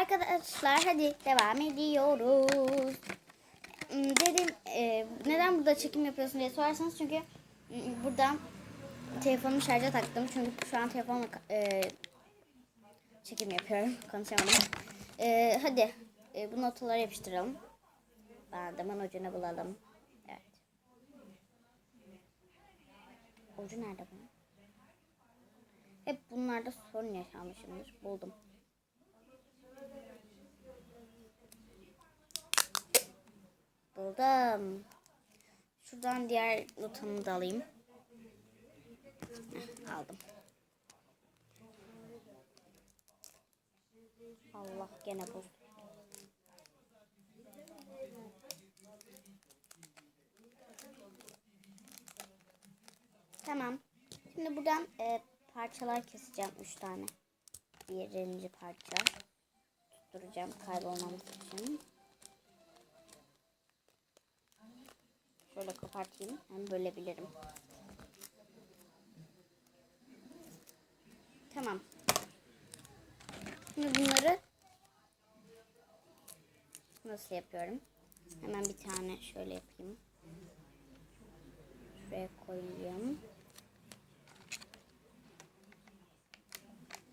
Arkadaşlar hadi devam ediyoruz. Hmm, Dedim e, neden burada çekim yapıyorsun diye sorarsanız çünkü mm, buradan telefonumu şarja taktım. Çünkü şu an telefonla e, çekim yapıyorum. Konuşamadım. E, hadi e, bu notaları yapıştıralım. Bandımın ucunu bulalım. Evet. Ucu nerede bunun? Hep bunlarda sorun yaşanmışımdır. Buldum. Buldum. Şuradan diğer notamı da alayım. Heh, aldım. Allah gene bu. Tamam. Şimdi buradan e, parçalar keseceğim. Üç tane. Birinci parça. Tutturacağım kaybolmaması için. Şöyle kopartayım. Hem bölebilirim. Tamam. Şimdi bunları nasıl yapıyorum? Hemen bir tane şöyle yapayım. Şuraya koyayım.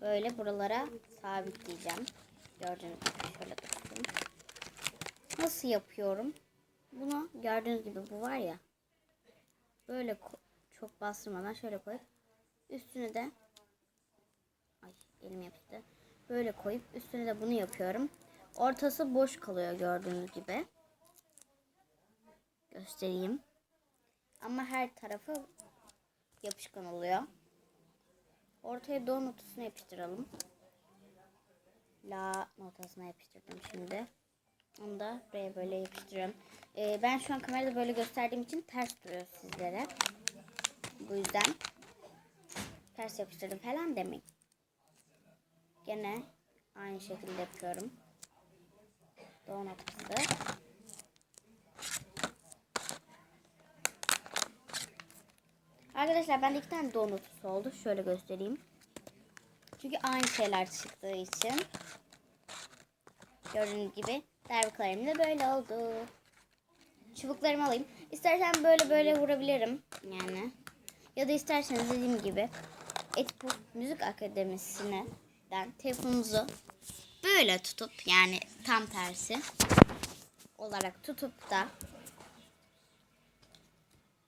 Böyle buralara sabitleyeceğim. Gördüğünüz gibi şöyle tutayım. Nasıl yapıyorum? Bunu gördüğünüz gibi bu var ya. Böyle çok bastırmadan şöyle koyup üstüne de ay elim yapıştı. Böyle koyup üstüne de bunu yapıyorum. Ortası boş kalıyor gördüğünüz gibi. Göstereyim. Ama her tarafı yapışkan oluyor. Ortaya do notasını yapıştıralım. La notasına yapıştırdım şimdi. Onu da buraya böyle yapıştırıyorum. Ee, ben şu an kamerada böyle gösterdiğim için ters duruyor sizlere. Bu yüzden ters yapıştırdım falan demeyin. Gene aynı şekilde yapıyorum. Do notası. Arkadaşlar bende iki tane do notası oldu. Şöyle göstereyim. Çünkü aynı şeyler çıktığı için. Gördüğünüz gibi derbikalarım da böyle oldu. Çubuklarımı alayım. İstersen böyle böyle vurabilirim. Yani. Ya da isterseniz dediğim gibi Etbu Müzik Akademisi'nden telefonunuzu böyle tutup yani tam tersi olarak tutup da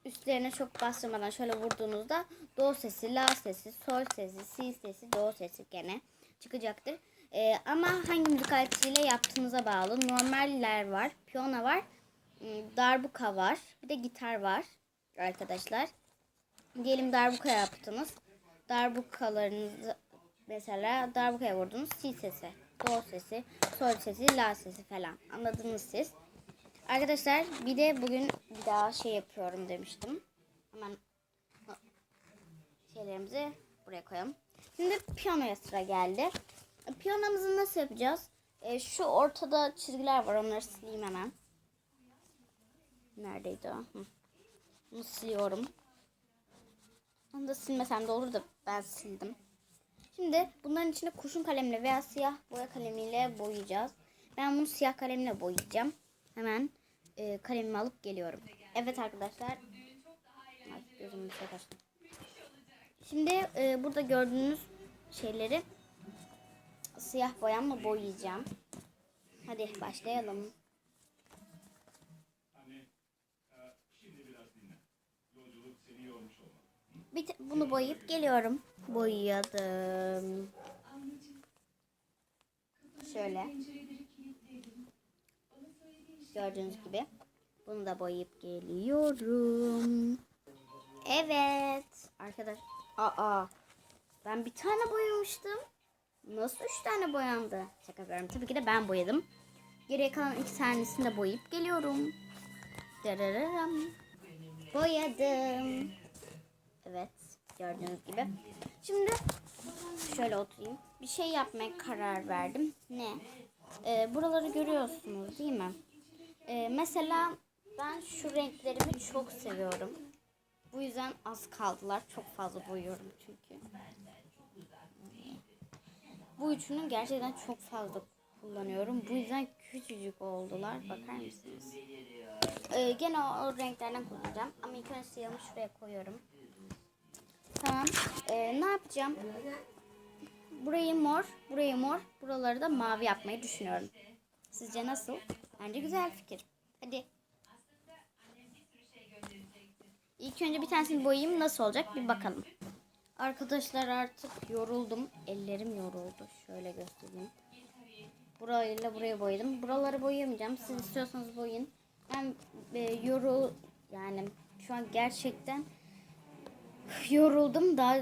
üstlerine çok bastırmadan şöyle vurduğunuzda do sesi, la sesi, sol sesi, si sesi, do sesi gene çıkacaktır. Ee, ama hangi müzik aletiyle yaptığınıza bağlı. Normaller var, piyano var, ım, darbuka var, bir de gitar var arkadaşlar. Diyelim darbuka yaptınız. Darbukalarınızı mesela darbukaya vurdunuz. Si sesi, do sesi, sol sesi, la sesi falan. Anladınız siz. Arkadaşlar bir de bugün bir daha şey yapıyorum demiştim. Hemen şeylerimizi buraya koyalım. Şimdi piyanoya sıra geldi. Piyanomuzu nasıl yapacağız? E, şu ortada çizgiler var. Onları sileyim hemen. Neredeydi o? Hı. Bunu siliyorum. Onu da silmesem de olur da ben sildim. Şimdi bunların içine kurşun kalemle veya siyah boya kalemiyle boyayacağız. Ben bunu siyah kalemle boyayacağım. Hemen e, kalemimi alıp geliyorum. Evet arkadaşlar. Kaçtı. Şimdi e, burada gördüğünüz şeyleri siyah boyamla boyayacağım. Hadi başlayalım. Bir te- bunu boyayıp geliyorum. Boyadım. Şöyle. Gördüğünüz gibi. Bunu da boyayıp geliyorum. Evet. Arkadaş. Aa. Ben bir tane boyamıştım. Nasıl üç tane boyandı? Şaka yapıyorum. Tabii ki de ben boyadım. Geriye kalan iki tanesini de boyayıp geliyorum. Darararam. Boyadım. Evet. Gördüğünüz gibi. Şimdi şöyle oturayım. Bir şey yapmaya karar verdim. Ne? Ee, buraları görüyorsunuz değil mi? Ee, mesela ben şu renklerimi çok seviyorum. Bu yüzden az kaldılar. Çok fazla boyuyorum çünkü. Bu üçünü gerçekten çok fazla kullanıyorum. Bu yüzden küçücük oldular. Bakar mısınız? Ee, gene o, o renklerden kullanacağım. Ama ilk önce siyahımı şuraya koyuyorum. Tamam. Ee, ne yapacağım? Burayı mor, burayı mor, buraları da mavi yapmayı düşünüyorum. Sizce nasıl? Bence güzel fikir. Hadi. İlk önce bir tanesini boyayayım nasıl olacak bir bakalım. Arkadaşlar artık yoruldum. Ellerim yoruldu. Şöyle göstereyim. Burayla buraya boyadım. Buraları boyayamayacağım. Siz istiyorsanız boyayın. Ben e, yorul yani şu an gerçekten yoruldum. Daha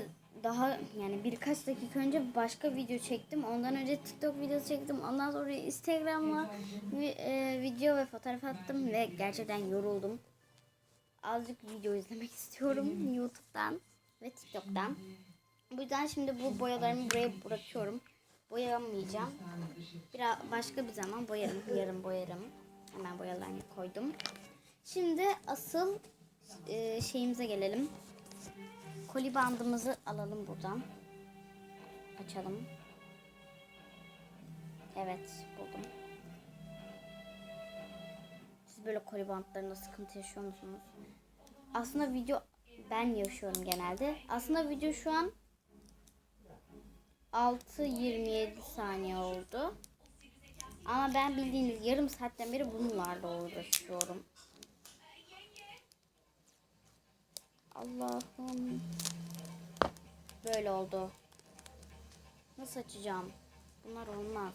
daha yani birkaç dakika önce başka video çektim. Ondan önce TikTok videosu çektim. Ondan sonra Instagram'a e, video ve fotoğraf attım ve gerçekten yoruldum. Azıcık video izlemek istiyorum YouTube'dan ve TikTok'tan. Bu yüzden şimdi bu boyalarımı buraya bırakıyorum. Boyamayacağım. Biraz başka bir zaman boyarım. Yarın boyarım. Hemen boyalarını koydum. Şimdi asıl e, şeyimize gelelim. Koli bandımızı alalım buradan. Açalım. Evet buldum. Siz böyle koli bantlarında sıkıntı yaşıyor musunuz? Aslında video ben yaşıyorum genelde. Aslında video şu an 6-27 saniye oldu. Ama ben bildiğiniz yarım saatten beri bunlarla uğraşıyorum. Allah'ım. Böyle oldu. Nasıl açacağım? Bunlar olmaz.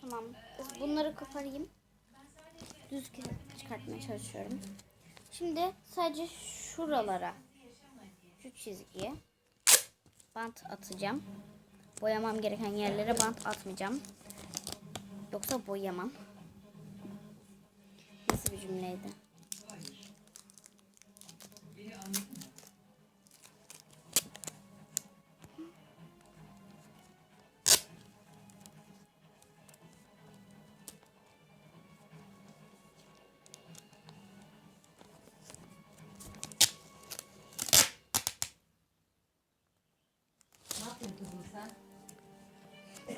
Tamam. Kız bunları koparayım. Düz ke- çıkartmaya çalışıyorum. Şimdi sadece şuralara şu çizgiye bant atacağım. Boyamam gereken yerlere bant atmayacağım. Yoksa boyamam. Nasıl bir cümleydi?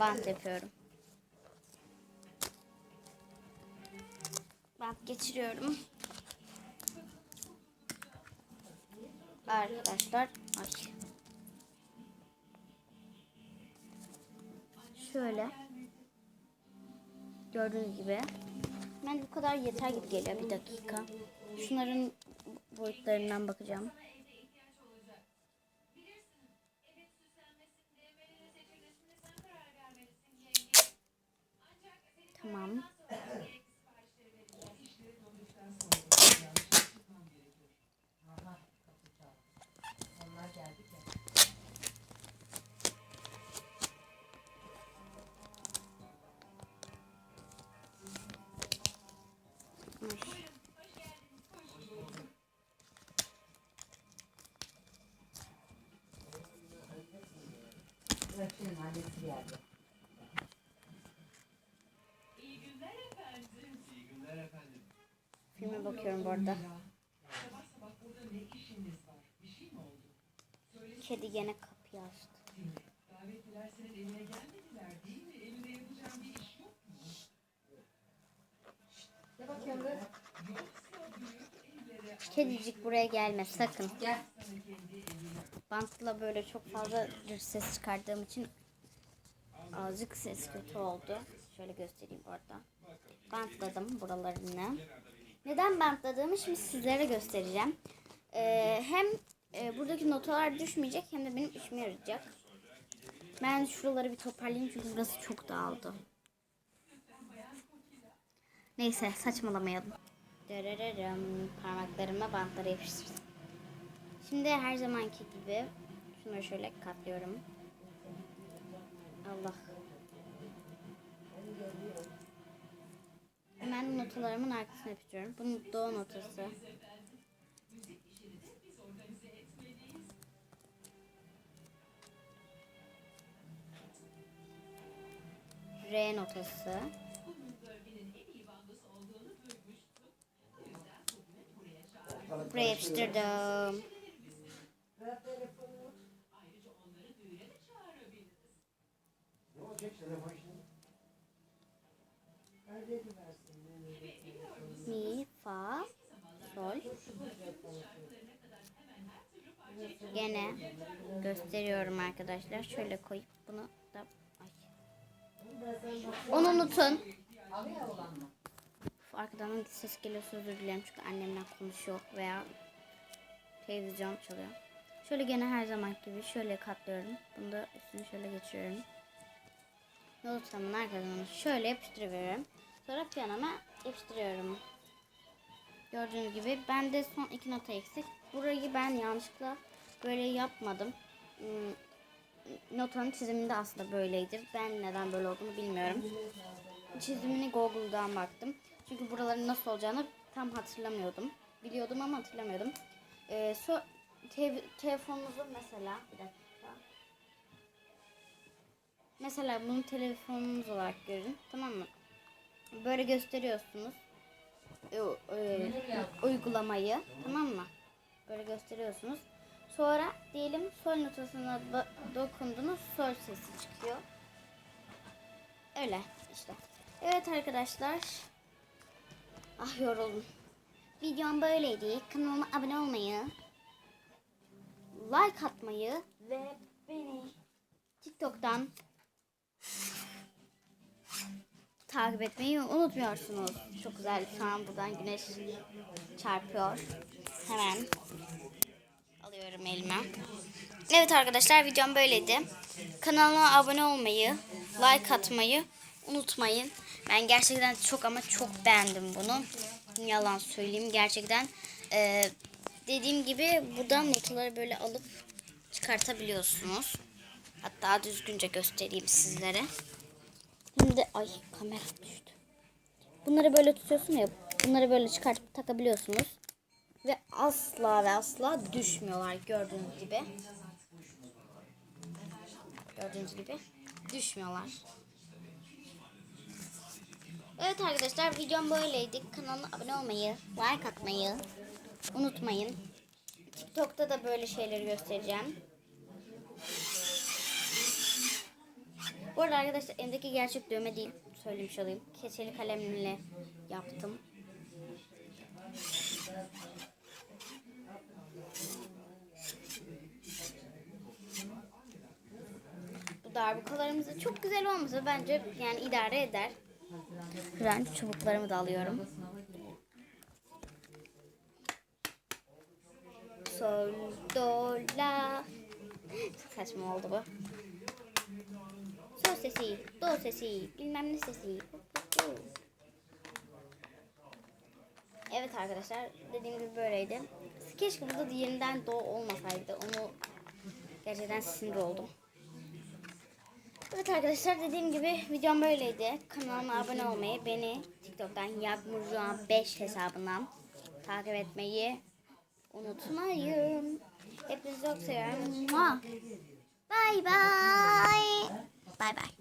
Bant yapıyorum. Bant geçiriyorum. Arkadaşlar ay. Şöyle. Gördüğünüz gibi. Ben bu kadar yeter gibi geliyor bir dakika. Şunların boyutlarından bakacağım. Tamam. Bırakıyorum annesi geldi. Arada. Kedi gene kapıyı açtı. Gel bakayım kız. Kedicik buraya gelme sakın. Gel. Bantla böyle çok fazla bir ses çıkardığım için azıcık ses kötü oldu. Şöyle göstereyim bu arada. Bantladım buralarını. Neden bantladığımı şimdi sizlere göstereceğim. Ee, hem e, buradaki notalar düşmeyecek hem de benim işime yarayacak. Ben şuraları bir toparlayayım çünkü burası çok dağıldı. Neyse saçmalamayalım. Dırırırım. Parmaklarıma bantları yapıştırdım. Şimdi her zamanki gibi şunları şöyle katlıyorum. Allah. Hemen notalarımın arkasına yapıyorum. Bunun do notası. R notası. Buraya yapıştırdım. Gene gösteriyorum arkadaşlar. Şöyle koyup bunu da ay. Onu unutun. Uf, Arkadan ses geliyorsa özür dilerim çünkü annemle konuşuyor veya televizyon çalıyor. Şöyle gene her zaman gibi şöyle katlıyorum. Bunu da üstüne şöyle geçiriyorum. Notamın arkadan şöyle yapıştırıveriyorum. Sonra piyanoma yapıştırıyorum. Gördüğünüz gibi bende son iki nota eksik. Burayı ben yanlışlıkla böyle yapmadım. Hmm, Notanın çiziminde aslında böyleydi. Ben neden böyle olduğunu bilmiyorum çizimini Google'dan baktım. Çünkü buraların nasıl olacağını tam hatırlamıyordum. Biliyordum ama hatırlamıyordum. Ee, so te- telefonunuzu mesela bir dakika. Mesela bunu telefonunuz olarak görün. Tamam mı? Böyle gösteriyorsunuz. Ee, e, uygulamayı. Tamam mı? Böyle gösteriyorsunuz. Sonra diyelim sol notasına dokundunuz. Sol sesi çıkıyor. Öyle işte. Evet arkadaşlar. Ah yoruldum. Videom böyleydi. Kanalıma abone olmayı, like atmayı ve beni TikTok'tan takip etmeyi unutmuyorsunuz. Çok güzel. Şu an buradan güneş çarpıyor. Hemen alıyorum elime. Evet arkadaşlar videom böyleydi. Kanalıma abone olmayı, like atmayı unutmayın. Ben gerçekten çok ama çok beğendim bunu. Yalan söyleyeyim gerçekten. Ee, dediğim gibi buradan notaları böyle alıp çıkartabiliyorsunuz. Hatta düzgünce göstereyim sizlere. Şimdi ay kamera düştü. Bunları böyle tutuyorsun ya. Bunları böyle çıkartıp takabiliyorsunuz. Ve asla ve asla düşmüyorlar gördüğünüz gibi. Gördüğünüz gibi düşmüyorlar. Evet arkadaşlar videom böyleydi. Kanalıma abone olmayı, like atmayı unutmayın. TikTok'ta da böyle şeyleri göstereceğim. Bu arada arkadaşlar elimdeki gerçek dövme değil. Söylemiş olayım. Keçeli kalemle yaptım. Bu darbukalarımız da çok güzel olmasa bence yani idare eder. Kıran çubuklarımı da alıyorum. Sol, do, la. Saçma oldu bu. Sesi, do sesi, bilmem ne sesi. Evet arkadaşlar dediğim gibi böyleydi. Keşke burada yeniden do olmasaydı. Onu gerçekten sinir oldum. Evet arkadaşlar dediğim gibi videom böyleydi. Kanalıma abone olmayı, beni TikTok'tan Yağmurcuğan 5 hesabından takip etmeyi unutmayın. Hepinizi çok seviyorum. Bye bye. Bye bye.